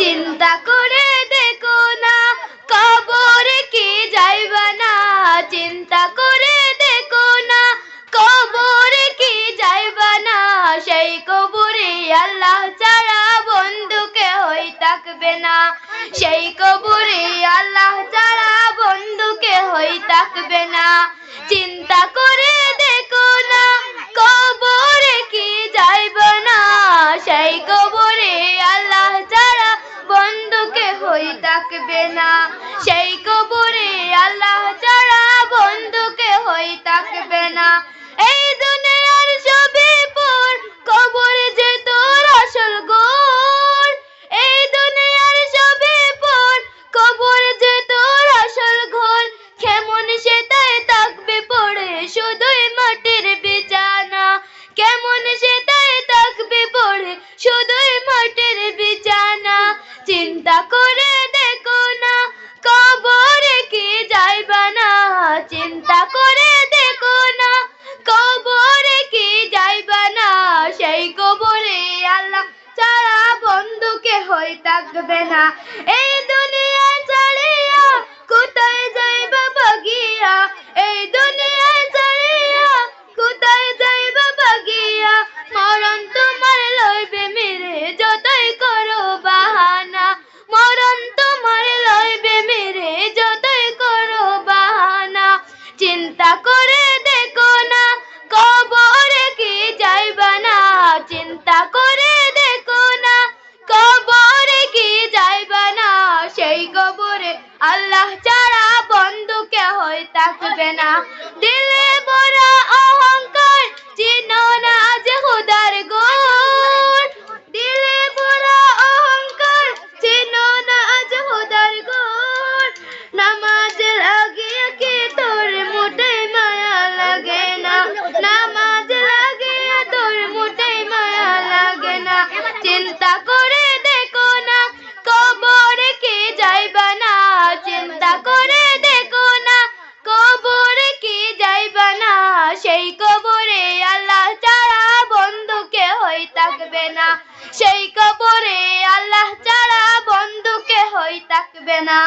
চিন্তা করে দেখো না, কবরে কি যাইবা না? চিন্তা করে দেখো না, কবরে কি যাইবা না? সেই কবরে আল্লাহ ছাড়া বন্ধুকে হই থাকবে না। সেই কবরে আল্লাহ ছাড়া বন্ধুকে হই থাকবে না। চিন্তা করে দেখো না, কবরে কি যাইবা না? সেই কবরে থাকবে না। সেই কবরে আল্লাহ ছাড়া বন্ধুকে হই থাকবে না। এই দুনিয়ার সবে পর, কবরে যে তোর আসল গোর। এই দুনিয়ার সবে পর, কবরে যে তোর আসল ঘর। কেমন সেটাই থাকবে পড়ে শুধুই মাটির বিছানা। কেমন সেটাই থাকবে পড়ে শুধুই মাটির বিছানা। চিন্তা করে চিন্তা করে দেখো না, কবরে কি যাইবা না? সেই কবরে আল্লাহ ছাড়া বন্ধুকে হয়ে থাকবে না। এই আল্লাহ ছাড়া বন্ধুকে হই থাকবে না। দিলে বড় অহংকার, চিনো না আজ খুদার গোর দিলে বড় অহংকার, চিনো না আজ খুদার গোর নামাজ লাগিয়ে কি তোর মোটে মায়া লাগে না। নামাজ লাগিয়ে তোর মোটে মায়া লাগে না। চিন্তা করে হই থাকবে না। সেই কবরে আল্লাহ ছাড়া বন্ধুকে হই থাকবে না।